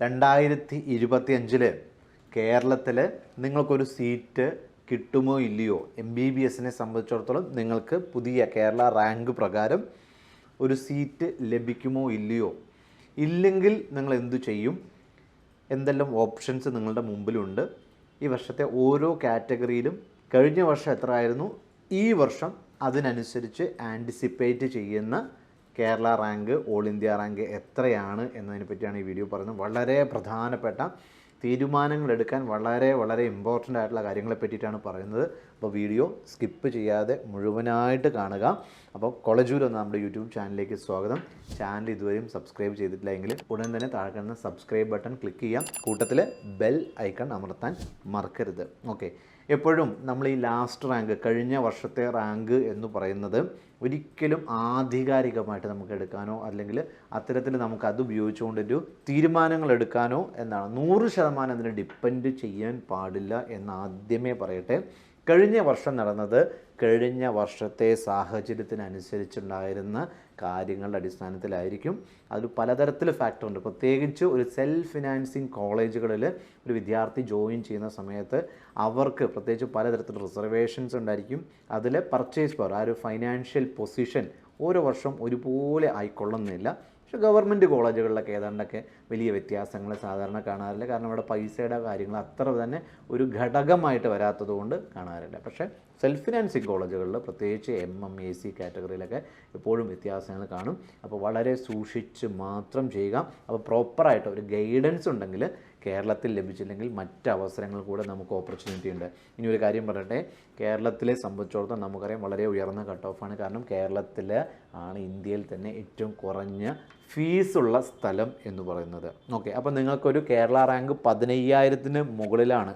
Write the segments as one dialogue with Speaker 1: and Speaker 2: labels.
Speaker 1: രണ്ടായിരത്തി ഇരുപത്തി അഞ്ചിൽ കേരളത്തിൽ നിങ്ങൾക്കൊരു സീറ്റ് കിട്ടുമോ ഇല്ലയോ? എം ബി ബി എസിനെ സംബന്ധിച്ചിടത്തോളം നിങ്ങൾക്ക് പുതിയ കേരള റാങ്ക് പ്രകാരം ഒരു സീറ്റ് ലഭിക്കുമോ ഇല്ലയോ? ഇല്ലെങ്കിൽ നിങ്ങൾ എന്തു ചെയ്യും? എന്തെല്ലാം ഓപ്ഷൻസ് നിങ്ങളുടെ മുമ്പിലുണ്ട്? ഈ വർഷത്തെ ഓരോ കാറ്റഗറിയിലും കഴിഞ്ഞ വർഷം എത്രയായിരുന്നു? ഈ വർഷം അതിനനുസരിച്ച് ആന്റിസിപ്പേറ്റ് ചെയ്യുന്ന Kerala rank all India rank എത്രയാണ് എന്നതിനെ പറ്റിയാണ് ഈ വീഡിയോ പറയുന്നത്. വളരെ പ്രധാനപ്പെട്ട തീരുമാനങ്ങൾ എടുക്കാൻ വളരെ വളരെ ഇമ്പോർട്ടന്റ് ആയിട്ടുള്ള കാര്യങ്ങളെ പറ്റിയിട്ടാണ് പറയുന്നത്. അപ്പോൾ വീഡിയോ സ്കിപ്പ് ചെയ്യാതെ മുഴുവനായിട്ട് കാണുക. അപ്പോൾ കോളേജൂർ എന്ന നമ്മുടെ യൂട്യൂബ് ചാനലിലേക്ക് സ്വാഗതം. ചാനൽ ഇതുവരെയും സബ്സ്ക്രൈബ് ചെയ്തിട്ടില്ല എങ്കിൽ ഉടൻ തന്നെ താഴെ കാണുന്ന സബ്സ്ക്രൈബ് ബട്ടൺ ക്ലിക്ക് ചെയ്യാം. കൂട്ടത്തിൽ ബെൽ ഐക്കൺ അമർത്താൻ മറക്കരുത്. ഓക്കെ എപ്പോഴും നമ്മൾ ഈ ലാസ്റ്റ് റാങ്ക് കഴിഞ്ഞ വർഷത്തെ റാങ്ക് എന്ന് പറയുന്നത് ഒരിക്കലും ആധികാരികമായിട്ട് നമുക്ക് എടുക്കാനോ അല്ലെങ്കിൽ അത്തരത്തിൽ നമുക്ക് അത് ഉപയോഗിച്ചുകൊണ്ടൊരു തീരുമാനങ്ങൾ എടുക്കാനോ എന്നാണ്. നൂറ് ശതമാനം അതിനെ ഡിപ്പെൻഡ് ചെയ്യാൻ പാടില്ല എന്ന് ആദ്യമേ പറയട്ടെ. കഴിഞ്ഞ വർഷം നടന്നത് കഴിഞ്ഞ വർഷത്തെ സാഹചര്യത്തിനനുസരിച്ചുണ്ടായിരുന്ന കാര്യങ്ങളുടെ അടിസ്ഥാനത്തിലായിരിക്കും. അതിൽ പലതരത്തിൽ ഫാക്ടറുണ്ട് പ്രത്യേകിച്ച് ഒരു സെൽഫ് ഫിനാൻസിങ് കോളേജുകളിൽ ഒരു വിദ്യാർത്ഥി ജോയിൻ ചെയ്യുന്ന സമയത്ത് അവർക്ക് പ്രത്യേകിച്ച് പലതരത്തിലുള്ള റിസർവേഷൻസ് ഉണ്ടായിരിക്കും. അതിൽ പർച്ചേസ് പവർ ആ ഒരു ഫൈനാൻഷ്യൽ പൊസിഷൻ ഓരോ വർഷം ഒരുപോലെ ആയിക്കൊള്ളുന്നില്ല. പക്ഷേ ഗവൺമെന്റ് കോളേജുകളിലൊക്കെ ഏതാണ്ടൊക്കെ വലിയ വ്യത്യാസങ്ങൾ സാധാരണ കാണാറില്ല. കാരണം അവിടെ പൈസയുടെ കാര്യങ്ങൾ അത്ര തന്നെ ഒരു ഘടകമായിട്ട് വരാത്തതുകൊണ്ട് കാണാറില്ല. പക്ഷേ സെൽഫ് ഫിനാൻസിങ് കോളേജുകളിൽ പ്രത്യേകിച്ച് എം എം എ സി കാറ്റഗറിയിലൊക്കെ എപ്പോഴും വ്യത്യാസങ്ങൾ കാണും. അപ്പോൾ വളരെ സൂക്ഷിച്ച് മാത്രം ചെയ്യുക. അപ്പോൾ പ്രോപ്പറായിട്ട് ഒരു ഗൈഡൻസ് ഉണ്ടെങ്കിൽ കേരളത്തിൽ ലഭിച്ചില്ലെങ്കിൽ മറ്റ് അവസരങ്ങൾ കൂടെ നമുക്ക് ഓപ്പർച്യൂണിറ്റി ഉണ്ട്. ഇനി ഒരു കാര്യം പറയട്ടെ കേരളത്തിലെ സംബന്ധിച്ചിടത്തോളം നമുക്കറിയാം വളരെ ഉയർന്ന കട്ട് ഓഫാണ് കാരണം കേരളത്തിൽ ആണ് ഇന്ത്യയിൽ തന്നെ ഏറ്റവും കുറഞ്ഞ ഫീസുള്ള സ്ഥലം എന്ന് പറയുന്നത്. ഓക്കെ അപ്പോൾ നിങ്ങൾക്കൊരു കേരള റാങ്ക് പതിനയ്യായിരത്തിന് മുകളിലാണ്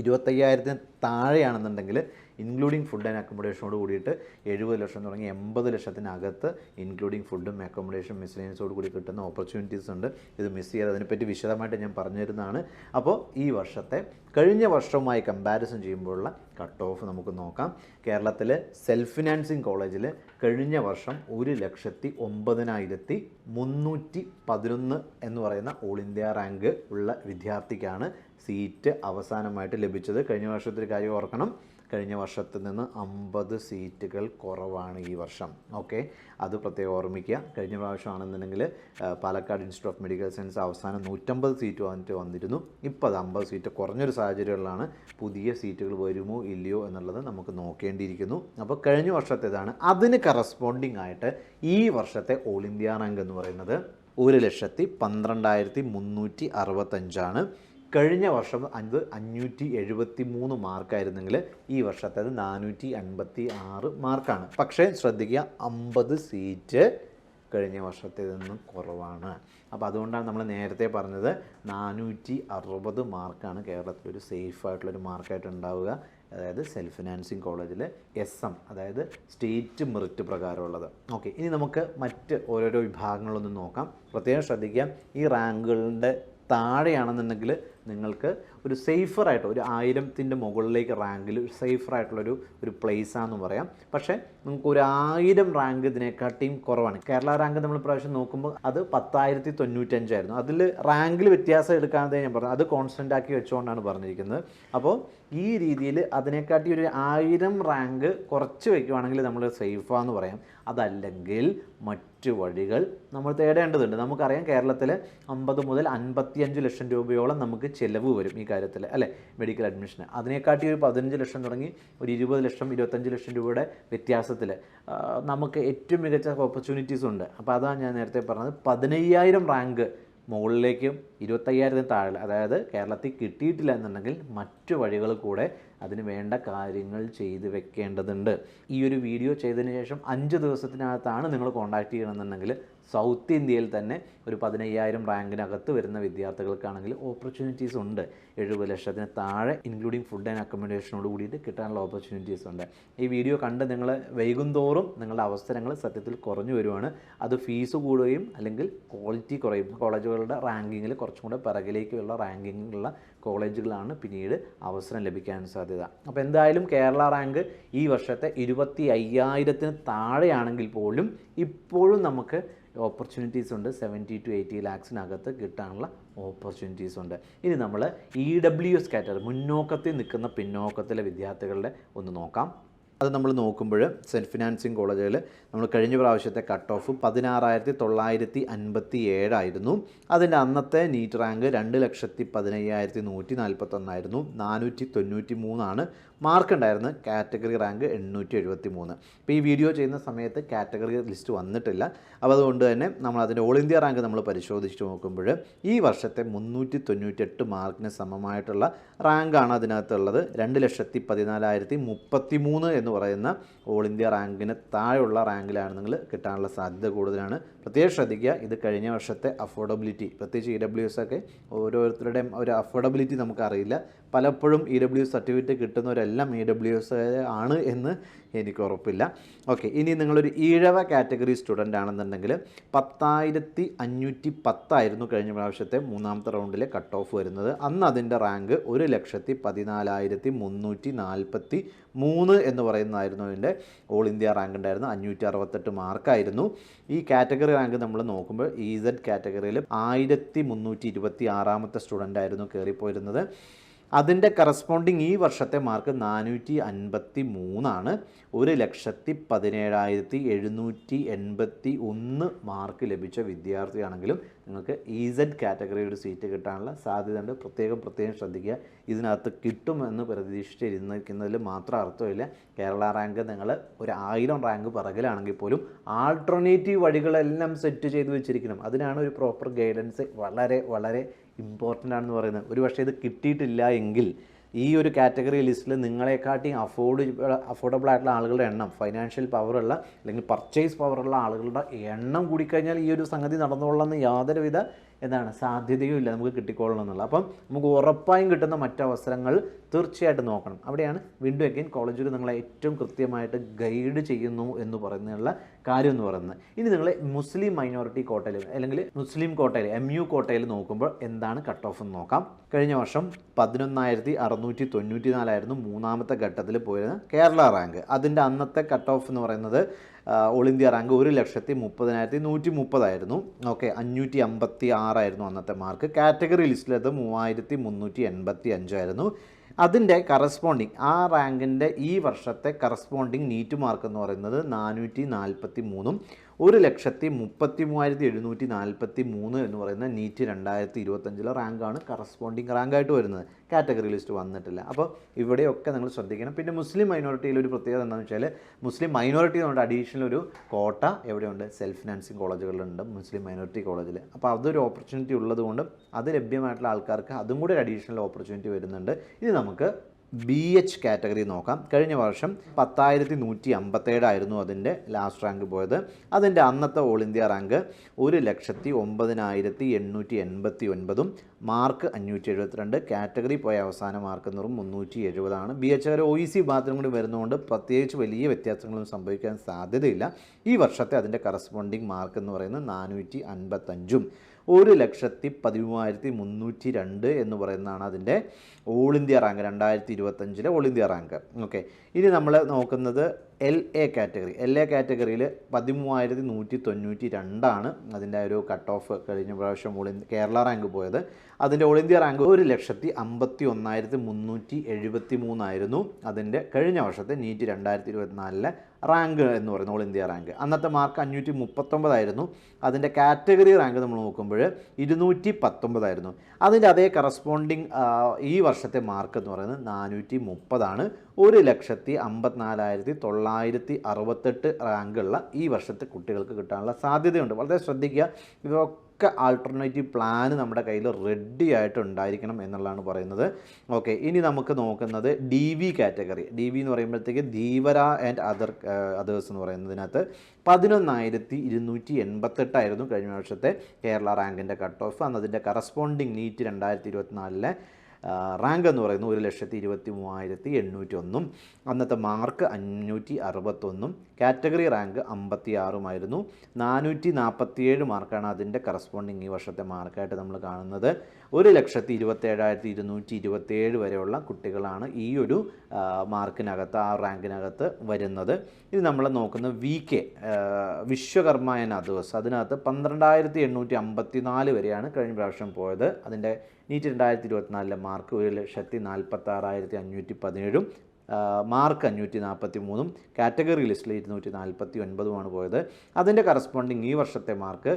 Speaker 1: ഇരുപത്തയ്യായിരത്തിന് താഴെയാണെന്നുണ്ടെങ്കിൽ ഇൻക്ലൂഡിങ് ഫുഡ് ആൻഡ് അക്കോമഡേഷനോട് കൂടിയിട്ട് എഴുപത് ലക്ഷം തുടങ്ങി എൺപത് ലക്ഷത്തിനകത്ത് ഇൻക്ലൂഡിങ് ഫുഡും അക്കോമഡേഷൻ മിസ്ലിനിയൻസോട് കൂടി കിട്ടുന്ന ഓപ്പർച്യൂണിറ്റീസ് ഉണ്ട്. ഇത് മിസ് ചെയ്യാതെ അതിനെപ്പറ്റി വിശദമായിട്ട് ഞാൻ പറഞ്ഞു തരുന്നതാണ്. അപ്പോൾ ഈ വർഷത്തെ കഴിഞ്ഞ വർഷവുമായി കമ്പാരിസൺ ചെയ്യുമ്പോഴുള്ള കട്ട് ഓഫ് നമുക്ക് നോക്കാം. കേരളത്തിലെ സെൽഫ് ഫിനാൻസിങ് കോളേജിൽ കഴിഞ്ഞ വർഷം ഒരു ലക്ഷത്തി ഒമ്പതിനായിരത്തി മുന്നൂറ്റി പതിനൊന്ന് എന്ന് പറയുന്ന ഓൾ ഇന്ത്യ റാങ്ക് ഉള്ള വിദ്യാർത്ഥിക്കാണ് സീറ്റ് അവസാനമായിട്ട് ലഭിച്ചത്. കഴിഞ്ഞ വർഷത്തിൽ കാര്യം ഓർക്കണം. കഴിഞ്ഞ വർഷത്തിൽ നിന്ന് അമ്പത് സീറ്റുകൾ കുറവാണ് ഈ വർഷം. ഓക്കെ? അത് പ്രത്യേകം ഓർമ്മിക്കുക. കഴിഞ്ഞ പ്രാവശ്യമാണെന്നുണ്ടെങ്കിൽ Palakkad Institute of Medical Science അവസാനം നൂറ്റമ്പത് സീറ്റ് വന്നിട്ട് വന്നിരുന്നു. ഇപ്പോൾ അത് അമ്പത് സീറ്റ് കുറഞ്ഞൊരു സാഹചര്യങ്ങളിലാണ് പുതിയ സീറ്റുകൾ വരുമോ ഇല്ലയോ എന്നുള്ളത് നമുക്ക് നോക്കേണ്ടിയിരിക്കുന്നു. അപ്പോൾ കഴിഞ്ഞ വർഷത്തേതാണ് അതിന് കറസ്പോണ്ടിങ് ആയിട്ട് ഈ വർഷത്തെ ഓൾ ഇന്ത്യ റാങ്ക് എന്ന് പറയുന്നത് ഒരു ലക്ഷത്തി പന്ത്രണ്ടായിരത്തി മുന്നൂറ്റി അറുപത്തഞ്ചാണ്. കഴിഞ്ഞ വർഷം അത് അഞ്ഞൂറ്റി എഴുപത്തി മൂന്ന് മാർക്കായിരുന്നെങ്കിൽ ഈ വർഷത്തേത് നാനൂറ്റി അൻപത്തി ആറ് മാർക്കാണ്. പക്ഷേ ശ്രദ്ധിക്കുക അമ്പത് സീറ്റ് കഴിഞ്ഞ വർഷത്തിൽ നിന്നും കുറവാണ്. അപ്പോൾ അതുകൊണ്ടാണ് നമ്മൾ നേരത്തെ പറഞ്ഞത് നാനൂറ്റി അറുപത് മാർക്കാണ് കേരളത്തിൽ ഒരു സേഫ് ആയിട്ടുള്ളൊരു മാർക്കായിട്ട് ഉണ്ടാവുക. അതായത് സെൽഫ് ഫിനാൻസിങ് കോളേജിൽ എസ് എം അതായത് സ്റ്റേറ്റ് മെറിറ്റ് പ്രകാരമുള്ളത്. ഓക്കെ ഇനി നമുക്ക് മറ്റ് ഓരോരോ വിഭാഗങ്ങളൊന്നും നോക്കാം. പ്രത്യേകം ശ്രദ്ധിക്കാം ഈ റാങ്കുകളുടെ താഴെയാണെന്നുണ്ടെങ്കിൽ നിങ്ങൾക്ക് ഒരു സേഫറായിട്ട് ഒരു ആയിരത്തിന്റെ മുകളിലേക്ക് റാങ്കിൽ സേഫറായിട്ടുള്ളൊരു ഒരു പ്ലേസാണെന്ന് പറയാം. പക്ഷേ നിങ്ങൾക്ക് ഒരു ആയിരം റാങ്ക് ഇതിനെക്കാട്ടിയും കുറവാണ്. കേരള റാങ്ക് നമ്മൾ പ്രാവശ്യം നോക്കുമ്പോൾ അത് പത്തായിരത്തി തൊണ്ണൂറ്റഞ്ചായിരുന്നു അതിൽ റാങ്കിൽ വ്യത്യാസം എടുക്കാതെ ഞാൻ പറഞ്ഞു അത് കോൺസ്റ്റന്റ് ആക്കി വെച്ചുകൊണ്ടാണ് പറഞ്ഞിരിക്കുന്നത്. അപ്പോൾ ഈ രീതിയിൽ അതിനെക്കാട്ടി ഒരു ആയിരം റാങ്ക് കുറച്ച് വയ്ക്കുവാണെങ്കിൽ നമ്മൾ സേഫാന്ന് പറയാം. അതല്ലെങ്കിൽ മറ്റു വഴികൾ നമ്മൾ തേടേണ്ടതുണ്ട്. നമുക്കറിയാം കേരളത്തിൽ അമ്പത് മുതൽ അൻപത്തിയഞ്ച് ലക്ഷം രൂപയോളം നമുക്ക് ചിലവ് വരും ഈ കാര്യത്തിൽ അല്ലേ? മെഡിക്കൽ അഡ്മിഷന് അതിനെക്കാട്ടി ഒരു പതിനഞ്ച് ലക്ഷം തുടങ്ങി ഒരു ഇരുപത് ലക്ഷം ഇരുപത്തഞ്ച് ലക്ഷം രൂപയുടെ വ്യത്യാസത്തിൽ നമുക്ക് ഏറ്റവും മികച്ച ഓപ്പർച്യൂണിറ്റീസ് ഉണ്ട്. അപ്പോൾ അതാണ് ഞാൻ നേരത്തെ പറഞ്ഞത്. പതിനയ്യായിരം റാങ്ക് മുകളിലേക്കും ഇരുപത്തയ്യായിരത്തിന് താഴെ അതായത് കേരളത്തിൽ കിട്ടിയിട്ടില്ല എന്നുണ്ടെങ്കിൽ മറ്റു വഴികൾ കൂടെ അതിന് വേണ്ട കാര്യങ്ങൾ ചെയ്ത് വെക്കേണ്ടതുണ്ട്. ഈ ഒരു വീഡിയോ ചെയ്തതിന് ശേഷം അഞ്ച് ദിവസത്തിനകത്താണ് നിങ്ങൾ കോൺടാക്ട് ചെയ്യണമെന്നുണ്ടെങ്കിൽ സൗത്ത് ഇന്ത്യയിൽ തന്നെ ഒരു പതിനയ്യായിരം റാങ്കിനകത്ത് വരുന്ന വിദ്യാർത്ഥികൾക്കാണെങ്കിൽ ഓപ്പർച്യൂണിറ്റീസ് ഉണ്ട്. എഴുപത് ലക്ഷത്തിന് താഴെ ഇൻക്ലൂഡിങ് ഫുഡ് ആൻഡ് അക്കോമഡേഷനോട് കൂടിയിട്ട് കിട്ടാനുള്ള ഓപ്പർച്യൂണിറ്റീസ് ഉണ്ട്. ഈ വീഡിയോ കണ്ട് നിങ്ങൾ വൈകുന്തോറും നിങ്ങളുടെ അവസരങ്ങൾ സത്യത്തിൽ കുറഞ്ഞു വരുവാണ്. അത് ഫീസ് കൂടുകയും അല്ലെങ്കിൽ ക്വാളിറ്റി കുറയും. കോളേജുകളുടെ റാങ്കിങ്ങിൽ കുറച്ചും കൂടെ പിറകിലേക്കുള്ള റാങ്കിങ്ങുള്ള കോളേജുകളാണ് പിന്നീട് അവസരം ലഭിക്കാൻ സാധ്യത. അപ്പോൾ എന്തായാലും കേരള റാങ്ക് ഈ വർഷത്തെ ഇരുപത്തി അയ്യായിരത്തിന് താഴെയാണെങ്കിൽ പോലും ഇപ്പോഴും നമുക്ക് ഓപ്പർച്യൂണിറ്റീസ് ഉണ്ട്. സെവന്റി ടു എയ്റ്റി ലാക്സിനകത്ത് കിട്ടാനുള്ള ഓപ്പർച്യൂണിറ്റീസ് ഉണ്ട്. ഇനി നമ്മൾ ഇ ഡബ്ല്യു എസ് കാറ്റഗറി മുന്നോക്കത്തിൽ നിൽക്കുന്ന പിന്നോക്കത്തിലെ വിദ്യാർത്ഥികളുടെ ഒന്ന് നോക്കാം. അത് നമ്മൾ നോക്കുമ്പോൾ സെൽഫ് ഫിനാൻസിങ് കോളേജുകൾ നമ്മൾ കഴിഞ്ഞ പ്രാവശ്യത്തെ കട്ട് ഓഫ് പതിനാറായിരത്തി തൊള്ളായിരത്തി അൻപത്തി ഏഴായിരുന്നു അതിന്റെ അന്നത്തെ നീറ്റ് റാങ്ക് രണ്ട് ലക്ഷത്തി പതിനയ്യായിരത്തി നൂറ്റി നാൽപ്പത്തൊന്നായിരുന്നു നാനൂറ്റി തൊണ്ണൂറ്റി മൂന്നാണ് മാർക്ക് ഉണ്ടായിരുന്നത് കാറ്റഗറി റാങ്ക് എണ്ണൂറ്റി എഴുപത്തി മൂന്ന് ഇപ്പോൾ ഈ വീഡിയോ ചെയ്യുന്ന സമയത്ത് കാറ്റഗറി ലിസ്റ്റ് വന്നിട്ടില്ല. അപ്പോൾ അതുകൊണ്ട് തന്നെ നമ്മൾ അതിന്റെ ഓൾ ഇന്ത്യ റാങ്ക് നമ്മൾ പരിശോധിച്ച് നോക്കുമ്പോൾ ഈ വർഷത്തെ മുന്നൂറ്റി തൊണ്ണൂറ്റെട്ട് മാർക്കിന് സമമായിട്ടുള്ള റാങ്കാണ് അതിനകത്തുള്ളത്. രണ്ട് ലക്ഷത്തി പതിനാലായിരത്തി മുപ്പത്തി മൂന്ന് എന്ന് പറയുന്ന ഓൾ ഇന്ത്യ റാങ്കിന് താഴെയുള്ള റാങ്കിലാണ് നിങ്ങൾ കിട്ടാനുള്ള സാധ്യത കൂടുതലാണ്. പ്രത്യേകം ശ്രദ്ധിക്കുക ഇത് കഴിഞ്ഞ വർഷത്തെ അഫോർഡബിലിറ്റി പ്രത്യേകിച്ച് ഇ ഡബ്ല്യു എസ് ഒക്കെ ഓരോരുത്തരുടെയും ഒരു അഫോർഡബിലിറ്റി നമുക്കറിയില്ല. പലപ്പോഴും ഇ ഡബ്ല്യു സർട്ടിഫിക്കറ്റ് കിട്ടുന്നവരെല്ലാം ഇ ഡബ്ല്യു എസ് ആണ് എന്ന് എനിക്ക് ഉറപ്പില്ല. ഓക്കെ ഇനി നിങ്ങളൊരു ഈഴവ കാറ്റഗറി സ്റ്റുഡന്റ് ആണെന്നുണ്ടെങ്കിൽ പത്തായിരത്തി അഞ്ഞൂറ്റി പത്തായിരുന്നു കഴിഞ്ഞ പ്രാവശ്യത്തെ മൂന്നാമത്തെ റൗണ്ടിലെ കട്ട് ഓഫ് വരുന്നത്. അന്ന് അതിന്റെ റാങ്ക് ഒരു ലക്ഷത്തി പതിനാലായിരത്തി മുന്നൂറ്റി നാൽപ്പത്തി മൂന്ന് എന്ന് പറയുന്നതായിരുന്നു അതിന്റെ ഓൾ ഇന്ത്യ റാങ്ക് ഉണ്ടായിരുന്നു അഞ്ഞൂറ്റി അറുപത്തെട്ട് മാർക്കായിരുന്നു ഈ കാറ്റഗറി റാങ്ക് നമ്മൾ നോക്കുമ്പോൾ ഇ സെഡ് കാറ്റഗറിയിൽ ആയിരത്തി മുന്നൂറ്റി ഇരുപത്തി ആറാമത്തെ സ്റ്റുഡന്റ് ആയിരുന്നു കയറിപ്പോയിരുന്നത് അതിന്റെ കറസ്പോണ്ടിങ് ഈ വർഷത്തെ മാർക്ക് നാനൂറ്റി അൻപത്തി മൂന്നാണ് ഒരു ലക്ഷത്തി പതിനേഴായിരത്തി എഴുന്നൂറ്റി എൺപത്തി ഒന്ന് മാർക്ക് ലഭിച്ച വിദ്യാർത്ഥിയാണെങ്കിലും നിങ്ങൾക്ക് ഈസഡ് സെഡ് കാറ്റഗറിയുടെ സീറ്റ് കിട്ടാനുള്ള സാധ്യതയുണ്ട്. പ്രത്യേകം പ്രത്യേകം ശ്രദ്ധിക്കുക. ഇതിനകത്ത് കിട്ടുമെന്ന് പ്രതീക്ഷിച്ചിരുന്നിരിക്കുന്നതിൽ മാത്രം അർത്ഥമില്ല. കേരള റാങ്ക് നിങ്ങൾ ഒരു ആയിരം റാങ്ക് പിറകിലാണെങ്കിൽ പോലും ആൾട്ടർനേറ്റീവ് വഴികളെല്ലാം സെറ്റ് ചെയ്ത് വെച്ചിരിക്കണം. അതിനാണ് ഒരു പ്രോപ്പർ ഗൈഡൻസ് വളരെ വളരെ ഇമ്പോർട്ടന്റ് ആണെന്ന് പറയുന്നത്. ഒരു പക്ഷേ ഇത് കിട്ടിയിട്ടില്ല എങ്കിൽ ഈ ഒരു കാറ്റഗറി ലിസ്റ്റിൽ നിങ്ങളെക്കാട്ടി അഫോർഡ് അഫോർഡബിൾ ആയിട്ടുള്ള ആളുകളുടെ എണ്ണം ഫൈനാൻഷ്യൽ പവറുള്ള അല്ലെങ്കിൽ പർച്ചേസ് പവറുള്ള ആളുകളുടെ എണ്ണം കൂടിക്കഴിഞ്ഞാൽ ഈ ഒരു സംഗതി നടന്നുകൊള്ളാമെന്ന് യാതൊരുവിധ എന്താണ് സാധ്യതയും ഇല്ല നമുക്ക് കിട്ടിക്കൊള്ളണം എന്നുള്ളത് അപ്പം നമുക്ക് ഉറപ്പായും കിട്ടുന്ന മറ്റവസരങ്ങൾ തീർച്ചയായിട്ടും നോക്കണം. അവിടെയാണ് വീണ്ടും അഗൈൻ കോളേജിൽ നിങ്ങളെ ഏറ്റവും കൃത്യമായിട്ട് ഗൈഡ് ചെയ്യുന്നു എന്ന് പറയുന്നുള്ള കാര്യം എന്ന് പറയുന്നത്. ഇനി നിങ്ങൾ മുസ്ലിം മൈനോറിറ്റി കോട്ടയിൽ അല്ലെങ്കിൽ മുസ്ലിം കോട്ടയിൽ എം യു കോട്ടയിൽ നോക്കുമ്പോൾ എന്താണ് കട്ട് ഓഫ് എന്ന് നോക്കാം. കഴിഞ്ഞ വർഷം പതിനൊന്നായിരത്തി അറുന്നൂറ്റി തൊണ്ണൂറ്റി നാലായിരുന്നു മൂന്നാമത്തെ ഘട്ടത്തിൽ പോയിരുന്ന കേരള റാങ്ക്. അതിന്റെ അന്നത്തെ കട്ട് ഓഫ് എന്ന് പറയുന്നത് ഓൾ ഇന്ത്യ റാങ്ക് ഒരു ലക്ഷത്തി മുപ്പതിനായിരത്തി നൂറ്റി മുപ്പതായിരുന്നു ഓക്കെ അഞ്ഞൂറ്റി അമ്പത്തി ആറായിരുന്നു അന്നത്തെ മാർക്ക്. കാറ്റഗറി ലിസ്റ്റിലത് മൂവായിരത്തി മുന്നൂറ്റി എൺപത്തി അഞ്ചായിരുന്നു അതിന്റെ കറസ്പോണ്ടിങ് ആ റാങ്കിന്റെ ഈ വർഷത്തെ കറസ്പോണ്ടിങ് നീറ്റ് മാർക്ക് എന്ന് പറയുന്നത് നാനൂറ്റി നാൽപ്പത്തി മൂന്നും. ഒരു ലക്ഷത്തി മുപ്പത്തി മൂവായിരത്തി എഴുന്നൂറ്റി നാൽപ്പത്തി മൂന്ന് എന്ന് പറയുന്ന നീറ്റ് രണ്ടായിരത്തി ഇരുപത്തഞ്ചിലെ റാങ്കാണ് കറസ്പോണ്ടിങ് റാങ്കായിട്ട് വരുന്നത്. കാറ്റഗറി ലിസ്റ്റ് വന്നിട്ടില്ല. അപ്പോൾ ഇവിടെയൊക്കെ നിങ്ങൾ ശ്രദ്ധിക്കണം. പിന്നെ മുസ്ലിം മൈനോറിറ്റിയിൽ ഒരു പ്രത്യേകത എന്താണെന്ന് വെച്ചാൽ മുസ്ലിം മൈനോറിറ്റി കൊണ്ട് അഡീഷണൽ ഒരു കോട്ട എവിടെയുണ്ട്? സെൽഫ് ഫിനാൻസിങ് കോളേജുകളിലുണ്ട് മുസ്ലിം മൈനോറിറ്റി കോളേജിൽ അപ്പോൾ അതൊരു ഓപ്പർച്യൂണിറ്റി ഉള്ളതുകൊണ്ട് അത് ലഭ്യമായിട്ടുള്ള ആൾക്കാർക്ക് അതും കൂടി ഒരു അഡീഷണൽ ഓപ്പർച്യൂണിറ്റി വരുന്നുണ്ട്. ഇത് നമുക്ക് ബി എച്ച് കാറ്റഗറി നോക്കാം. കഴിഞ്ഞ വർഷം പത്തായിരത്തി നൂറ്റി അമ്പത്തേഴായിരുന്നു അതിന്റെ ലാസ്റ്റ് റാങ്ക് പോയത്. അതിന്റെ അന്നത്തെ ഓൾ ഇന്ത്യ റാങ്ക് ഒരു ലക്ഷത്തി ഒമ്പതിനായിരത്തി എണ്ണൂറ്റി എൺപത്തി ഒൻപതും മാർക്ക് അഞ്ഞൂറ്റി എഴുപത്തിരണ്ട് കാറ്റഗറി പോയ അവസാന മാർക്ക് എന്ന് മുന്നൂറ്റി എഴുപതാണ് B H R O E C ഭാഗത്തും കൂടി വരുന്നതുകൊണ്ട് പ്രത്യേകിച്ച് വലിയ വ്യത്യാസങ്ങളൊന്നും സംഭവിക്കാൻ സാധ്യതയില്ല. ഈ വർഷത്തെ അതിന്റെ കറസ്പോണ്ടിങ് മാർക്ക് എന്ന് പറയുന്നത് നാനൂറ്റി അൻപത്തഞ്ചും ഒരു ലക്ഷത്തി പതിമൂവായിരത്തി മുന്നൂറ്റി രണ്ട് എന്ന് പറയുന്നതാണ് അതിന്റെ ഓൾ ഇന്ത്യ റാങ്ക് രണ്ടായിരത്തി ഇരുപത്തഞ്ചിലെ ഓൾ ഇന്ത്യ റാങ്ക് ഓക്കെ ഇനി നമ്മൾ നോക്കുന്നത് L A category L A കാറ്റഗറിയിൽ പതിമൂവായിരത്തി നൂറ്റി തൊണ്ണൂറ്റി രണ്ടാണ് അതിന്റെ ഒരു കട്ട് ഓഫ് കഴിഞ്ഞ പ്രാവശ്യം ഓൾ ഇന്ത്യ കേരള റാങ്ക് പോയത്. അതിന്റെ ഓൾ ഇന്ത്യ റാങ്ക് ഒരു ലക്ഷത്തി അമ്പത്തി ഒന്നായിരത്തി മുന്നൂറ്റി എഴുപത്തി മൂന്നായിരുന്നു അതിന്റെ കഴിഞ്ഞ വർഷത്തെ നീറ്റ് രണ്ടായിരത്തി ഇരുപത്തിനാലിലെ റാങ്ക് എന്ന് പറയുന്നത് ഓൾ ഇന്ത്യ റാങ്ക്. അന്നത്തെ മാർക്ക് അഞ്ഞൂറ്റി മുപ്പത്തൊമ്പതായിരുന്നു അതിന്റെ കാറ്റഗറി റാങ്ക് നമ്മൾ നോക്കുമ്പോൾ ഇരുന്നൂറ്റി പത്തൊമ്പതായിരുന്നു അതിന്റെ അതേ കറസ്പോണ്ടിങ് ഈ വർഷത്തെ മാർക്ക് എന്ന് പറയുന്നത് നാനൂറ്റി മുപ്പതാണ് ഒരു ലക്ഷത്തി അമ്പത്തിനാലായിരത്തി തൊള്ളായിരത്തി അറുപത്തെട്ട് റാങ്കുള്ള ഈ വർഷത്തെ കുട്ടികൾക്ക് കിട്ടാനുള്ള സാധ്യതയുണ്ട്. വളരെ ശ്രദ്ധിക്കുക ഇതൊക്കെ ആൾട്ടർനേറ്റീവ് പ്ലാൻ നമ്മുടെ കയ്യിൽ റെഡി ആയിട്ട് ഉണ്ടായിരിക്കണം എന്നുള്ളതാണ് പറയുന്നത്. ഓക്കെ ഇനി നമുക്ക് നോക്കുന്നത് D V category D V എന്ന് പറയുമ്പോഴത്തേക്ക് ധീവര ആൻഡ് അതർ അതേഴ്സ് എന്ന് പറയുന്നതിനകത്ത് പതിനൊന്നായിരത്തി ഇരുന്നൂറ്റി എൺപത്തെട്ടായിരുന്നു കഴിഞ്ഞ വർഷത്തെ കേരള റാങ്കിന്റെ കട്ട് ഓഫ് അന്നതിന്റെ കറസ്പോണ്ടിങ് നീറ്റ് രണ്ടായിരത്തി ഇരുപത്തിനാലിലെ റാങ്ക് എന്ന് പറയുന്നത് ഒരു ലക്ഷത്തി ഇരുപത്തി മൂവായിരത്തി എണ്ണൂറ്റി ഒന്നും അന്നത്തെ മാർക്ക് അഞ്ഞൂറ്റി അറുപത്തൊന്നും കാറ്റഗറി റാങ്ക് അമ്പത്തി ആറുമായിരുന്നു നാനൂറ്റി നാൽപ്പത്തിയേഴ് മാർക്കാണ് അതിന്റെ കറസ്പോണ്ടിങ് ഈ വർഷത്തെ മാർക്കായിട്ട് നമ്മൾ കാണുന്നത്. ഒരു ലക്ഷത്തി ഇരുപത്തേഴായിരത്തി ഇരുന്നൂറ്റി ഇരുപത്തേഴ് വരെയുള്ള കുട്ടികളാണ് ഈ ഒരു മാർക്കിനകത്ത് ആ റാങ്കിനകത്ത് വരുന്നത്. ഇത് നമ്മൾ നോക്കുന്ന വി കെ വിശ്വകർമ്മ എന്ന ദിവസം. അതിനകത്ത് പന്ത്രണ്ടായിരത്തി എണ്ണൂറ്റി അമ്പത്തി നാല് വരെയാണ് കഴിഞ്ഞ പ്രാവശ്യം പോയത്. അതിന്റെ നീറ്റ് രണ്ടായിരത്തി ഇരുപത്തിനാലിലെ മാർക്ക് ഒരു ലക്ഷത്തി നാൽപ്പത്താറായിരത്തി അഞ്ഞൂറ്റി പതിനേഴും മാർക്ക് അഞ്ഞൂറ്റി നാൽപ്പത്തി മൂന്നും കാറ്റഗറി ലിസ്റ്റിൽ ഇരുന്നൂറ്റി നാൽപ്പത്തി ഒൻപതുമാണ് പോയത്. അതിന്റെ കറസ്പോണ്ടിങ് ഈ വർഷത്തെ മാർക്ക്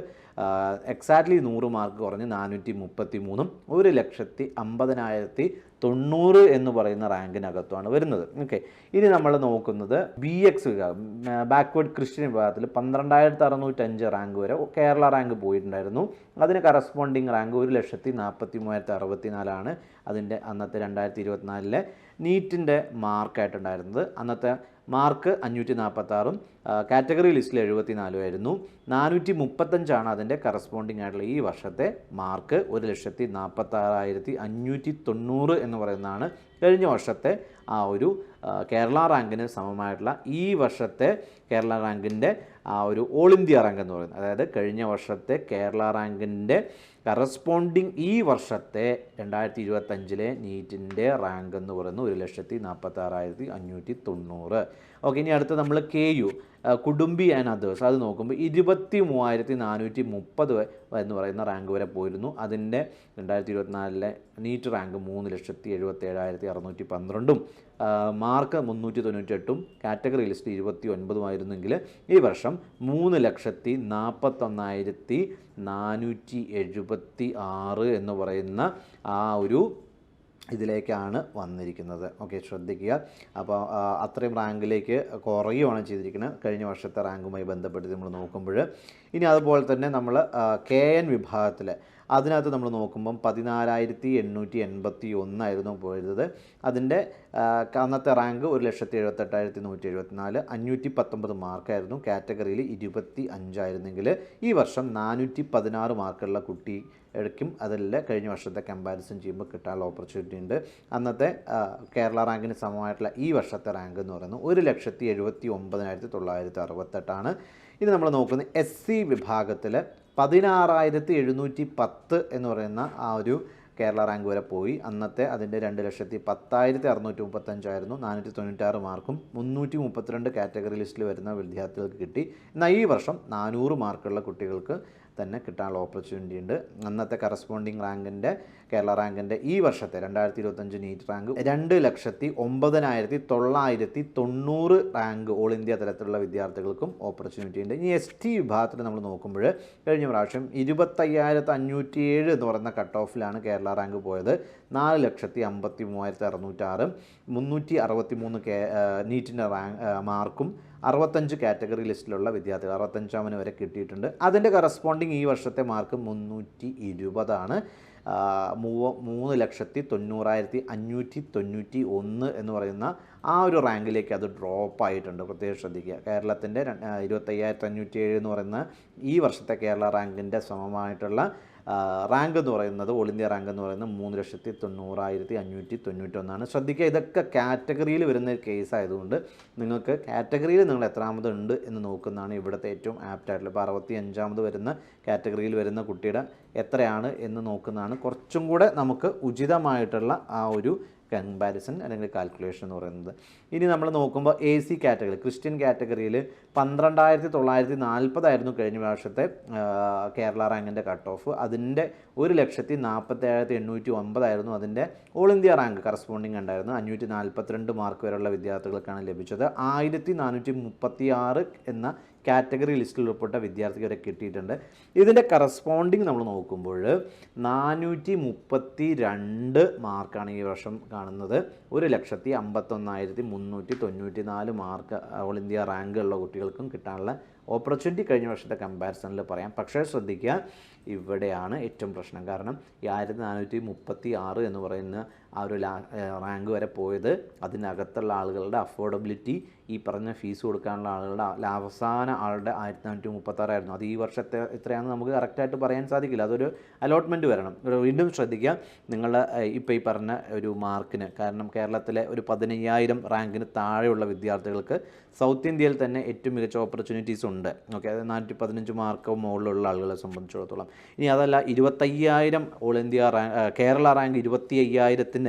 Speaker 1: എക്സാക്ട്ലി നൂറ് മാർക്ക് കുറഞ്ഞ് നാനൂറ്റി മുപ്പത്തി മൂന്നും ഒരു ലക്ഷത്തി അമ്പതിനായിരത്തി തൊണ്ണൂറ് എന്ന് പറയുന്ന റാങ്കിനകത്തുമാണ് വരുന്നത്. ഓക്കെ. ഇനി നമ്മൾ നോക്കുന്നത് ബി എക്സ് വിഭാഗം. ബാക്ക്വേർഡ് ക്രിസ്ത്യൻ വിഭാഗത്തിൽ പന്ത്രണ്ടായിരത്തി അറുന്നൂറ്റഞ്ച് റാങ്ക് വരെ കേരള റാങ്ക് പോയിട്ടുണ്ടായിരുന്നു. അതിന് കറസ്പോണ്ടിങ് റാങ്ക് ഒരു ലക്ഷത്തി നാൽപ്പത്തി മൂവായിരത്തി അറുപത്തി നാലാണ് അതിന്റെ അന്നത്തെ രണ്ടായിരത്തി ഇരുപത്തിനാലിലെ നീറ്റിന്റെ മാർക്കായിട്ടുണ്ടായിരുന്നത്. അന്നത്തെ മാർക്ക് അഞ്ഞൂറ്റി നാൽപ്പത്താറും കാറ്റഗറി ലിസ്റ്റിൽ എഴുപത്തി നാലുമായിരുന്നു നാനൂറ്റി മുപ്പത്തഞ്ചാണ് അതിന്റെ കറസ്പോണ്ടിങ് ആയിട്ടുള്ള ഈ വർഷത്തെ മാർക്ക്. ഒരു ലക്ഷത്തി നാൽപ്പത്താറായിരത്തി അഞ്ഞൂറ്റി തൊണ്ണൂറ് എന്ന് പറയുന്നതാണ് കഴിഞ്ഞ വർഷത്തെ ആ ഒരു കേരള റാങ്കിന് സമമായിട്ടുള്ള ഈ വർഷത്തെ കേരള റാങ്കിന്റെ ആ ഒരു ഓൾ ഇന്ത്യ റാങ്ക് എന്ന് പറയുന്നത്. അതായത് കഴിഞ്ഞ വർഷത്തെ കേരള റാങ്കിന്റെ കറസ്പോണ്ടിങ് ഈ വർഷത്തെ രണ്ടായിരത്തി ഇരുപത്തഞ്ചിലെ നീറ്റിന്റെ റാങ്ക് എന്ന് പറയുന്നത് ഒരു ലക്ഷത്തി നാൽപ്പത്താറായിരത്തി അഞ്ഞൂറ്റി തൊണ്ണൂറ് ഓക്കെ ഇനി അടുത്ത നമ്മൾ K U Kudumbi and others. അത് നോക്കുമ്പോൾ ഇരുപത്തി മൂവായിരത്തി നാനൂറ്റി മുപ്പത് എന്ന് പറയുന്ന റാങ്ക് വരെ പോയിരുന്നു. അതിന്റെ രണ്ടായിരത്തി ഇരുപത്തിനാലിലെ നീറ്റ് റാങ്ക് മൂന്ന് ലക്ഷത്തി എഴുപത്തി ഏഴായിരത്തി അറുന്നൂറ്റി പന്ത്രണ്ടും മാർക്ക് മുന്നൂറ്റി തൊണ്ണൂറ്റെട്ടും കാറ്റഗറി ലിസ്റ്റ് ഇരുപത്തി ഒൻപതുമായിരുന്നെങ്കിൽ ഈ വർഷം മൂന്ന് ലക്ഷത്തി നാൽപ്പത്തൊന്നായിരത്തി നാനൂറ്റി എഴുപത്തി ആറ് എന്ന് പറയുന്ന ആ ഒരു ഇതിലേക്കാണ് വന്നിരിക്കുന്നത്. ഓക്കെ ശ്രദ്ധിക്കുക. അപ്പോൾ അത്രയും റാങ്കിലേക്ക് കുറയുകയാണ് ചെയ്തിരിക്കുന്നത്. കഴിഞ്ഞ വർഷത്തെ റാങ്കുമായി ബന്ധപ്പെട്ട് നമ്മൾ നോക്കുമ്പോൾ. ഇനി അതുപോലെ തന്നെ നമ്മൾ കെ എൻ വിഭാഗത്തിൽ അതിനകത്ത് നമ്മൾ നോക്കുമ്പം പതിനാലായിരത്തി എണ്ണൂറ്റി എൺപത്തി ഒന്നായിരുന്നു പോയത് അതിന്റെ അന്നത്തെ റാങ്ക് ഒരു ലക്ഷത്തി എഴുപത്തെട്ടായിരത്തി നൂറ്റി എഴുപത്തി നാല് അഞ്ഞൂറ്റി പത്തൊമ്പത് മാർക്കായിരുന്നു. കാറ്റഗറിയിൽ ഇരുപത്തി അഞ്ചായിരുന്നെങ്കിൽ ഈ വർഷം നാനൂറ്റി പതിനാറ് മാർക്കുള്ള കുട്ടി എടുക്കും അതല്ല കഴിഞ്ഞ വർഷത്തെ കമ്പാരിസൺ ചെയ്യുമ്പോൾ കിട്ടാനുള്ള ഓപ്പർച്യൂണിറ്റി ഉണ്ട്. അന്നത്തെ കേരള റാങ്കിന് സമമായിട്ടുള്ള ഈ വർഷത്തെ റാങ്ക് എന്ന് പറയുന്നത് ഒരു ലക്ഷത്തി എഴുപത്തി ഒമ്പതിനായിരത്തി തൊള്ളായിരത്തി അറുപത്തെട്ടാണ് ഇത് നമ്മൾ നോക്കുന്നത് എസ് സി വിഭാഗത്തിൽ പതിനാറായിരത്തി എഴുന്നൂറ്റി പത്ത് എന്ന് പറയുന്ന ആ ഒരു കേരള റാങ്ക് വരെ പോയി. അന്നത്തെ അതിന്റെ രണ്ട് ലക്ഷത്തി പത്തായിരത്തി അറുന്നൂറ്റി മുപ്പത്തഞ്ചായിരുന്നു നാനൂറ്റി തൊണ്ണൂറ്റാറ് മാർക്കും മുന്നൂറ്റി മുപ്പത്തിരണ്ട് കാറ്റഗറി ലിസ്റ്റിൽ വരുന്ന വിദ്യാർത്ഥികൾക്ക് കിട്ടി. എന്നാൽ ഈ വർഷം നാനൂറ് മാർക്കുള്ള കുട്ടികൾക്ക് തന്നെ കിട്ടാനുള്ള ഓപ്പർച്യൂണിറ്റി ഉണ്ട്. അന്നത്തെ കറസ്പോണ്ടിങ് റാങ്കിന്റെ കേരള റാങ്കിന്റെ ഈ വർഷത്തെ രണ്ടായിരത്തി ഇരുപത്തഞ്ച് നീറ്റ് റാങ്ക് രണ്ട് ലക്ഷത്തി ഒമ്പതിനായിരത്തി തൊള്ളായിരത്തി തൊണ്ണൂറ് റാങ്ക് ഓൾ ഇന്ത്യ തലത്തിലുള്ള വിദ്യാർത്ഥികൾക്കും ഓപ്പർച്യൂണിറ്റി ഉണ്ട്. ഇനി എസ് ടി വിഭാഗത്തിൽ നമ്മൾ നോക്കുമ്പോൾ കഴിഞ്ഞ പ്രാവശ്യം ഇരുപത്തയ്യായിരത്തി അഞ്ഞൂറ്റി ഏഴ് എന്ന് പറയുന്ന കട്ട് ഓഫിലാണ് കേരള റാങ്ക് പോയത്. നാല് ലക്ഷത്തി അമ്പത്തി മൂവായിരത്തി അറുന്നൂറ്റാറും മുന്നൂറ്റി അറുപത്തി മൂന്ന് കേ നീറ്റിന്റെ റാങ്ക് മാർക്കും അറുപത്തഞ്ച് കാറ്റഗറി ലിസ്റ്റിലുള്ള വിദ്യാർത്ഥികൾ അറുപത്തഞ്ചാമന് വരെ കിട്ടിയിട്ടുണ്ട്. അതിന്റെ കറസ്പോണ്ടിങ് ഈ വർഷത്തെ മാർക്ക് മുന്നൂറ്റി ഇരുപതാണ്. മൂവ മൂന്ന് ലക്ഷത്തി തൊണ്ണൂറായിരത്തി അഞ്ഞൂറ്റി തൊണ്ണൂറ്റി ഒന്ന് എന്ന് പറയുന്ന ആ ഒരു റാങ്കിലേക്ക് അത് ഡ്രോപ്പ് ആയിട്ടുണ്ട്. പ്രത്യേകം ശ്രദ്ധിക്കുക. കേരളത്തിന്റെ ഇരുപത്തയ്യായിരത്തി അഞ്ഞൂറ്റി ഏഴ് എന്ന് പറയുന്ന ഈ വർഷത്തെ കേരള റാങ്കിന്റെ സമമായിട്ടുള്ള റാങ്ക് എന്ന് പറയുന്നത് ഓൾ ഇന്ത്യ റാങ്ക് എന്ന് പറയുന്നത് മൂന്ന് ലക്ഷത്തി തൊണ്ണൂറായിരത്തി അഞ്ഞൂറ്റി തൊണ്ണൂറ്റൊന്നാണ്. ശ്രദ്ധിക്കുക ഇതൊക്കെ കാറ്റഗറിയിൽ വരുന്ന കേസ് ആയതുകൊണ്ട് നിങ്ങൾക്ക് കാറ്റഗറിയിൽ നിങ്ങൾ എത്രാമത് ഉണ്ട് എന്ന് നോക്കുന്നതാണ് ഇവിടുത്തെ ഏറ്റവും ആപ്റ്റായിട്ടുള്ള ഇപ്പോൾ അറുപത്തി അഞ്ചാമത് വരുന്ന കാറ്റഗറിയിൽ വരുന്ന കുട്ടിയുടെ എത്രയാണ് എന്ന് നോക്കുന്നതാണ്. കുറച്ചും കൂടെ നമുക്ക് ഉചിതമായിട്ടുള്ള ആ ഒരു കമ്പാരിസൺ അല്ലെങ്കിൽ കാൽക്കുലേഷൻ എന്ന് പറയുന്നത്. ഇനി നമ്മൾ നോക്കുമ്പോൾ എ സി കാറ്റഗറി ക്രിസ്ത്യൻ കാറ്റഗറിയിൽ പന്ത്രണ്ടായിരത്തി തൊള്ളായിരത്തി നാൽപ്പതായിരുന്നു കഴിഞ്ഞ വർഷത്തെ കേരള റാങ്കിന്റെ കട്ട് ഓഫ് അതിന്റെ ഒരു ലക്ഷത്തി നാൽപ്പത്തേഴായിരത്തി എണ്ണൂറ്റി ഒമ്പതായിരുന്നു അതിന്റെ ഓൾ ഇന്ത്യ റാങ്ക് കറസ്പോണ്ടിങ് ഉണ്ടായിരുന്നു. അഞ്ഞൂറ്റി നാൽപ്പത്തിരണ്ട് മാർക്ക് വരെയുള്ള വിദ്യാർത്ഥികൾക്കാണ് ലഭിച്ചത്. ആയിരത്തി നാനൂറ്റി മുപ്പത്തി ആറ് എന്ന കാറ്റഗറി ലിസ്റ്റിൽ ഉൾപ്പെട്ട വിദ്യാർത്ഥിക്ക് വരെ കിട്ടിയിട്ടുണ്ട്. ഇതിന്റെ കറസ്പോണ്ടിങ് നമ്മൾ നോക്കുമ്പോൾ നാനൂറ്റി മുപ്പത്തി രണ്ട് മാർക്കാണ് ഈ വർഷം കാണുന്നത്. ഒരു ലക്ഷത്തി അമ്പത്തൊന്നായിരത്തി മുന്നൂറ്റി തൊണ്ണൂറ്റി നാല് മാർക്ക് ഓൾ ഇന്ത്യ റാങ്ക് ഉള്ള കുട്ടികൾക്കും കിട്ടാനുള്ള ഓപ്പർച്യൂണിറ്റി കഴിഞ്ഞ വർഷത്തെ കമ്പാരിസണിൽ പറയാം. പക്ഷേ ശ്രദ്ധിക്കുക ഇവിടെയാണ് ഏറ്റവും പ്രശ്നം. കാരണം ഈ ആയിരത്തി നാനൂറ്റി മുപ്പത്തി ആറ് എന്ന് പറയുന്ന ആ ഒരു റാങ്ക് വരെ പോയത്. അതിനകത്തുള്ള ആളുകളുടെ അഫോർഡബിലിറ്റി ഈ പറഞ്ഞ ഫീസ് കൊടുക്കാനുള്ള ആളുകളുടെ അവസാന ആളുടെ ആയിരത്തി നാനൂറ്റി മുപ്പത്താറായിരുന്നു അത് ഈ വർഷത്തെ എത്രയാണെന്ന് നമുക്ക് കറക്റ്റായിട്ട് പറയാൻ സാധിക്കില്ല. അതൊരു അലോട്ട്മെന്റ് വരണം. വീണ്ടും ശ്രദ്ധിക്കുക. നിങ്ങൾ ഇപ്പോൾ ഈ പറഞ്ഞ ഒരു മാർക്കിന് കാരണം കേരളത്തിലെ ഒരു പതിനയ്യായിരം റാങ്കിന് താഴെയുള്ള വിദ്യാർത്ഥികൾക്ക് സൗത്ത് ഇന്ത്യയിൽ തന്നെ ഏറ്റവും മികച്ച ഓപ്പർച്യൂണിറ്റീസ് ഉണ്ട്. ഓക്കെ അതായത് നാനൂറ്റി പതിനഞ്ച് മാർക്ക് മുകളിലുള്ള ആളുകളെ സംബന്ധിച്ചിടത്തോളം. ഇനി അതല്ല ഇരുപത്തയ്യായിരം all India rank Kerala rank ഇരുപത്തി അയ്യായിരത്തിന്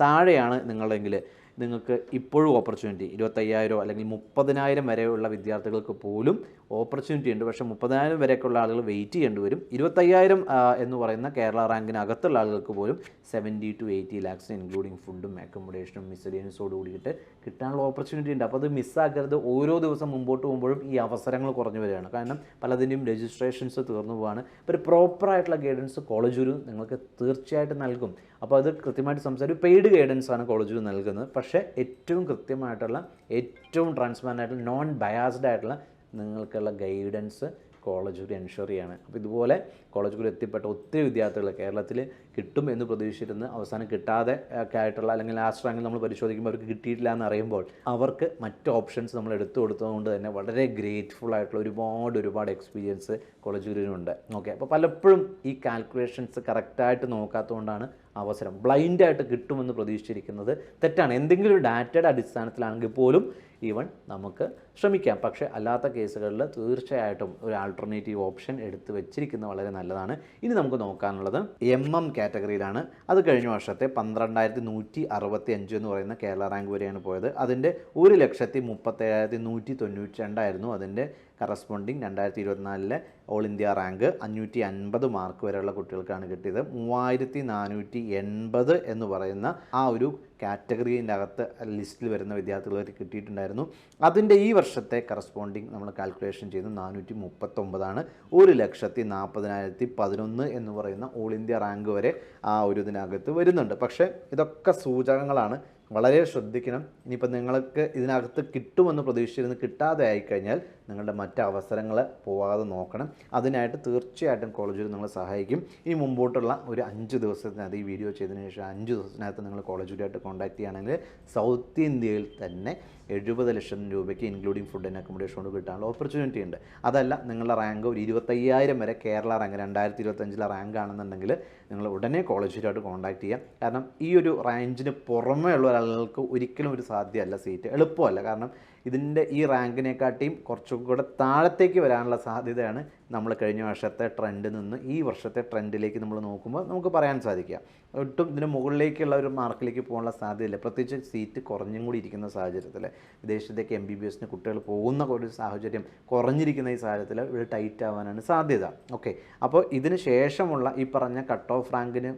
Speaker 1: താഴെയാണ് നിങ്ങളെങ്കിൽ നിങ്ങൾക്ക് ഇപ്പോഴും ഓപ്പർച്യൂണിറ്റി ഇരുപത്തയ്യായിരോ അല്ലെങ്കിൽ മുപ്പതിനായിരം വരെയുള്ള വിദ്യാർത്ഥികൾക്ക് പോലും ഓപ്പർച്യൂണിറ്റി ഉണ്ട് പക്ഷേ മുപ്പതിനായിരം വരെയൊക്കെയുള്ള ആളുകൾ വെയിറ്റ് ചെയ്യേണ്ടി വരും. ഇരുപത്തയ്യായിരം എന്ന് പറയുന്ന കേരള റാങ്കിനകത്തുള്ള ആളുകൾക്ക് പോലും seventy two eighty lakhs including ഫുഡും അക്കോമഡേഷനും മിസ്സലിയൻസോട് കൂടിയിട്ട് കിട്ടാനുള്ള ഓപ്പർച്യൂണിറ്റി ഉണ്ട്. അപ്പോൾ അത് മിസ്സാക്കരുത്. ഓരോ ദിവസം മുമ്പോട്ട് പോകുമ്പോഴും ഈ അവസരങ്ങൾ കുറഞ്ഞു വരികയാണ്. കാരണം പലതിന്റെയും രജിസ്ട്രേഷൻസ് തീർന്നു പോവാണ്. അപ്പോൾ ഒരു പ്രോപ്പറായിട്ടുള്ള ഗൈഡൻസ് കോളേജ് ഒരു നിങ്ങൾക്ക് തീർച്ചയായിട്ടും നൽകും. അപ്പോൾ അത് കൃത്യമായിട്ട് സംസാരിക്കും പെയ്ഡ് ഗൈഡൻസ് ആണ് കോളേജിൽ നൽകുന്നത്. പക്ഷേ ഏറ്റവും കൃത്യമായിട്ടുള്ള ഏറ്റവും ട്രാൻസ്പാരന്റ് ആയിട്ടുള്ള നോൺ ബയാസ്ഡ് ആയിട്ടുള്ള നിങ്ങൾക്കുള്ള ഗൈഡൻസ് കോളേജ് ഒരു എൻഷുർ ചെയ്യാണ്. അപ്പോൾ ഇതുപോലെ കോളേജ് കൂടി എത്തിപ്പെട്ട ഒത്തിരി വിദ്യാർത്ഥികൾ കേരളത്തിൽ കിട്ടും എന്ന് പ്രതീക്ഷിച്ചിരുന്ന് അവസാനം കിട്ടാതെ ആയിട്ടുള്ള അല്ലെങ്കിൽ ലാസ്റ്റ് റാങ്കിൽ നമ്മൾ പരിശോധിക്കുമ്പോൾ അവർക്ക് കിട്ടിയിട്ടില്ല എന്ന് അറിയുമ്പോൾ അവർക്ക് മറ്റ് ഓപ്ഷൻസ് നമ്മൾ എടുത്തു കൊടുത്തതുകൊണ്ട് തന്നെ വളരെ ഗ്രേറ്റ്ഫുൾ ആയിട്ടുള്ള ഒരുപാട് ഒരുപാട് എക്സ്പീരിയൻസ് കോളേജ് കോളേജുകളിലുണ്ട് ഓക്കെ അപ്പോൾ പലപ്പോഴും ഈ കാൽക്കുലേഷൻസ് കറക്റ്റായിട്ട് നോക്കാത്തതുകൊണ്ടാണ് അവസരം. ബ്ലൈൻഡായിട്ട് കിട്ടുമെന്ന് പ്രതീക്ഷിച്ചിരിക്കുന്നത് തെറ്റാണ്. എന്തെങ്കിലും ഒരു ഡാറ്റയുടെ അടിസ്ഥാനത്തിലാണെങ്കിൽ പോലും ഈവൻ നമുക്ക് ശ്രമിക്കാം. പക്ഷേ അല്ലാത്ത കേസുകളിൽ തീർച്ചയായിട്ടും ഒരു ആൾട്ടർനേറ്റീവ് ഓപ്ഷൻ എടുത്ത് വെച്ചിരിക്കുന്നത് വളരെ നല്ലതാണ്. ഇനി നമുക്ക് നോക്കാനുള്ളത് എം എം കാറ്റഗറിയിലാണ് അത് കഴിഞ്ഞ വർഷത്തെ പന്ത്രണ്ടായിരത്തി നൂറ്റി അറുപത്തി അഞ്ച് എന്ന് പറയുന്ന കേരള റാങ്ക് വരെയാണ് പോയത്. അതിന്റെ ഒരു ലക്ഷത്തി മുപ്പത്തേഴായിരത്തി നൂറ്റി തൊണ്ണൂറ്റി രണ്ടായിരുന്നു അതിന്റെ കറസ്പോണ്ടിങ് രണ്ടായിരത്തി ഇരുപത്തിനാലിലെ ഓൾ ഇന്ത്യ റാങ്ക് അഞ്ഞൂറ്റി അൻപത് മാർക്ക് വരെയുള്ള കുട്ടികൾക്കാണ് കിട്ടിയത്. മൂവായിരത്തി നാനൂറ്റി എൺപത് എന്ന് പറയുന്ന ആ ഒരു കാറ്റഗറീന്റെ അകത്ത് ലിസ്റ്റിൽ വരുന്ന വിദ്യാർത്ഥികൾ വരെ കിട്ടിയിട്ടുണ്ടായിരുന്നു. അതിന്റെ ഈ വർഷത്തെ കറസ്പോണ്ടിങ് നമ്മൾ കാൽക്കുലേഷൻ ചെയ്ത് നാനൂറ്റി മുപ്പത്തൊമ്പതാണ് ഒരു ലക്ഷത്തി നാൽപ്പതിനായിരത്തി പതിനൊന്ന് എന്ന് പറയുന്ന ഓൾ ഇന്ത്യ റാങ്ക് വരെ ആ ഒരു ഇതിനകത്ത് വരുന്നുണ്ട്. പക്ഷേ ഇതൊക്കെ സൂചകങ്ങളാണ്. വളരെ ശ്രദ്ധിക്കണം. ഇനിയിപ്പോൾ നിങ്ങൾക്ക് ഇതിനകത്ത് കിട്ടുമെന്ന് പ്രതീക്ഷിച്ചിരുന്ന് കിട്ടാതെ ആയിക്കഴിഞ്ഞാൽ നിങ്ങളുടെ മറ്റ് അവസരങ്ങൾ പോവാതെ നോക്കണം. അതിനായിട്ട് തീർച്ചയായിട്ടും കോളേജിൽ നിങ്ങളെ സഹായിക്കും. ഇനി മുമ്പോട്ടുള്ള ഒരു അഞ്ച് ദിവസത്തിനകത്ത് ഈ വീഡിയോ ചെയ്തതിന് ശേഷം അഞ്ച് ദിവസത്തിനകത്ത് നിങ്ങൾ കോളേജുമായിട്ട് കോൺടാക്ട് ചെയ്യുകയാണെങ്കിൽ സൗത്ത് ഇന്ത്യയിൽ തന്നെ എഴുപത് ലക്ഷം രൂപയ്ക്ക് ഇൻക്ലൂഡിങ് ഫുഡ് ആൻഡ് അക്കോമഡേഷൻ കൊണ്ട് കിട്ടാനുള്ള ഓപ്പർച്യൂണിറ്റി ഉണ്ട്. അതല്ല നിങ്ങളുടെ റാങ്ക് ഒരു ഇരുപത്തയ്യായിരം വരെ കേരള റാങ്ക് രണ്ടായിരത്തി ഇരുപത്തഞ്ചിലെ റാങ്ക് ആണെന്നുണ്ടെങ്കിൽ നിങ്ങൾ ഉടനെ കോളേജിലായിട്ട് കോൺടാക്ട് ചെയ്യാം കാരണം ഈ ഒരു റേഞ്ചിന് പുറമേ ഉള്ള ഒരാളുകൾക്ക് ഒരിക്കലും ഒരു സാധ്യമല്ല സീറ്റ് എളുപ്പമല്ല. കാരണം ഇതിന്റെ ഈ റാങ്കിനെക്കാട്ടിയും കുറച്ചും കൂടെ താഴത്തേക്ക് വരാനുള്ള സാധ്യതയാണ് നമ്മൾ കഴിഞ്ഞ വർഷത്തെ ട്രെൻഡിൽ നിന്ന് ഈ വർഷത്തെ ട്രെൻഡിലേക്ക് നമ്മൾ നോക്കുമ്പോൾ നമുക്ക് പറയാൻ സാധിക്കുക. ഒട്ടും ഇതിന് മുകളിലേക്കുള്ള ഒരു മാർക്കിലേക്ക് പോകാനുള്ള സാധ്യതയില്ല. പ്രത്യേകിച്ച് സീറ്റ് കുറഞ്ഞും കൂടി ഇരിക്കുന്ന സാഹചര്യത്തിൽ വിദേശത്തേക്ക് എം ബി ബി എസിന് കുട്ടികൾ പോകുന്ന ഒരു സാഹചര്യം കുറഞ്ഞിരിക്കുന്ന ഈ സാഹചര്യത്തിൽ ഇവിടെ ടൈറ്റ് ആവാനാണ് സാധ്യത. ഓക്കെ അപ്പോൾ ഇതിന് ശേഷമുള്ള ഈ പറഞ്ഞ കട്ട് ഓഫ് റാങ്കിന്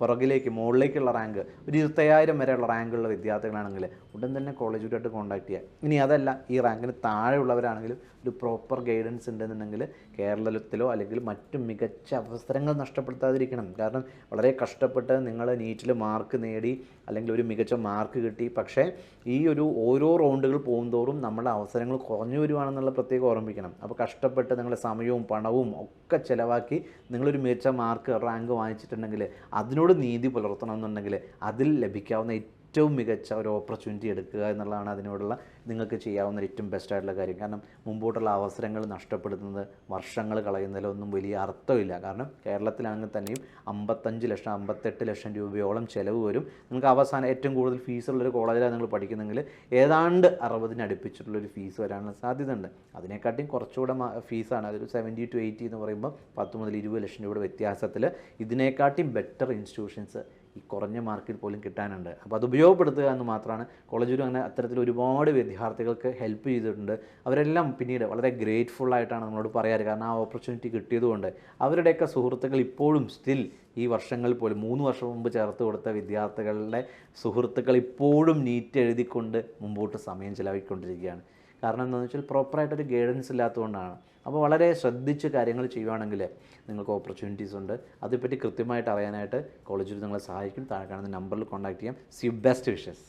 Speaker 1: പുറകിലേക്ക് മുകളിലേക്കുള്ള റാങ്ക് ഒരു ഇരുപത്തയ്യായിരം വരെയുള്ള റാങ്കുള്ള വിദ്യാർത്ഥികളാണെങ്കിൽ ഉടൻ തന്നെ കോളേജുമായിട്ട് കോൺടാക്ട് ചെയ്യുക. ഇനി അതല്ല ഈ റാങ്കിന് താഴെയുള്ളവരാണെങ്കിലും ഒരു പ്രോപ്പർ ഗൈഡൻസ് ഉണ്ടെന്നുണ്ടെങ്കിൽ കേരളത്തിലോ അല്ലെങ്കിൽ മറ്റു മികച്ച അവസരങ്ങൾ നഷ്ടപ്പെടുത്താതിരിക്കണം. കാരണം വളരെ കഷ്ടപ്പെട്ട് നിങ്ങൾ നീറ്റിൽ മാർക്ക് നേടി അല്ലെങ്കിൽ ഒരു മികച്ച മാർക്ക് കിട്ടി. പക്ഷേ ഈ ഒരു ഓരോ റൗണ്ടുകൾ പോകുന്തോറും നമ്മുടെ അവസരങ്ങൾ കുറഞ്ഞു വരുവാണെന്നുള്ള പ്രത്യേകം ഓർമ്മിക്കണം അപ്പോൾ കഷ്ടപ്പെട്ട് നിങ്ങളുടെ സമയവും പണവും ഒക്കെ ചിലവാക്കി നിങ്ങളൊരു മികച്ച മാർക്ക് റാങ്ക് വാങ്ങിച്ചിട്ടുണ്ടെങ്കിൽ അതിനോട് നീതി പുലർത്തണം എന്നുണ്ടെങ്കിൽ അതിൽ ലഭിക്കാവുന്ന ഏറ്റവും മികച്ച ഒരു ഓപ്പർച്യൂണിറ്റി എടുക്കുക എന്നുള്ളതാണ് അതിനോടുള്ള നിങ്ങൾക്ക് ചെയ്യാവുന്ന ഏറ്റവും ബെസ്റ്റ് ആയിട്ടുള്ള കാര്യം. കാരണം മുമ്പോട്ടുള്ള അവസരങ്ങൾ നഷ്ടപ്പെടുത്തുന്നത് വർഷങ്ങൾ കളയുന്നതിലൊന്നും വലിയ അർത്ഥമില്ല. കാരണം കേരളത്തിലാണെങ്കിൽ തന്നെയും അമ്പത്തഞ്ച് ലക്ഷം അമ്പത്തെട്ട് ലക്ഷം രൂപയോളം ചിലവ് വരും. നിങ്ങൾക്ക് അവസാനം ഏറ്റവും കൂടുതൽ ഫീസുള്ളൊരു കോളേജിലാണ് നിങ്ങൾ പഠിക്കുന്നെങ്കിൽ ഏതാണ്ട് അറുപതിന് അടുപ്പിച്ചിട്ടുള്ളൊരു ഫീസ് വരാനുള്ള സാധ്യത ഉണ്ട് അതിനെക്കാട്ടിയും കുറച്ചുകൂടെ ഫീസാണ് അതൊരു സെവന്റി ടു എയ്റ്റി എന്ന് പറയുമ്പോൾ പത്ത് മുതൽ ഇരുപത് ലക്ഷം രൂപയുടെ വ്യത്യാസത്തിൽ ഇതിനെക്കാട്ടിയും ബെറ്റർ ഇൻസ്റ്റിറ്റ്യൂഷൻസ് ഈ കുറഞ്ഞ മാർക്കിൽ പോലും കിട്ടാനുണ്ട്. അപ്പോൾ അത് ഉപയോഗപ്പെടുത്തുക എന്ന് മാത്രമാണ് കോളേജിലും അങ്ങനെ അത്തരത്തിൽ ഒരുപാട് വിദ്യാർത്ഥികൾക്ക് ഹെൽപ്പ് ചെയ്തിട്ടുണ്ട്. അവരെല്ലാം പിന്നീട് വളരെ ഗ്രേറ്റ്ഫുൾ ആയിട്ടാണ് നമ്മളോട് പറയാറ്. കാരണം ആ ഓപ്പർച്യൂണിറ്റി കിട്ടിയതുകൊണ്ട് അവരുടെയൊക്കെ സുഹൃത്തുക്കൾ ഇപ്പോഴും സ്റ്റിൽ ഈ വർഷങ്ങളിൽ പോലും മൂന്ന് വർഷം മുമ്പ് ചേർത്ത് കൊടുത്ത വിദ്യാർത്ഥികളുടെ സുഹൃത്തുക്കൾ ഇപ്പോഴും നീറ്റ് എഴുതിക്കൊണ്ട് മുമ്പോട്ട് സമയം ചിലവിക്കൊണ്ടിരിക്കുകയാണ് കാരണം എന്താണെന്ന് വെച്ചാൽ പ്രോപ്പറായിട്ടൊരു ഗൈഡൻസ് ഇല്ലാത്തതുകൊണ്ടാണ്. അപ്പോൾ വളരെ ശ്രദ്ധിച്ച് കാര്യങ്ങൾ ചെയ്യുവാണെങ്കിൽ നിങ്ങൾക്ക് ഓപ്പർച്യൂണിറ്റീസ് ഉണ്ട്. അതേപ്പറ്റി കൃത്യമായിട്ട് അറിയാനായിട്ട് കോളേജിൽ നിങ്ങളെ സഹായിക്കും. താഴെ കാണുന്ന നമ്പറിൽ കോൺടാക്ട് ചെയ്യാം. C best wishes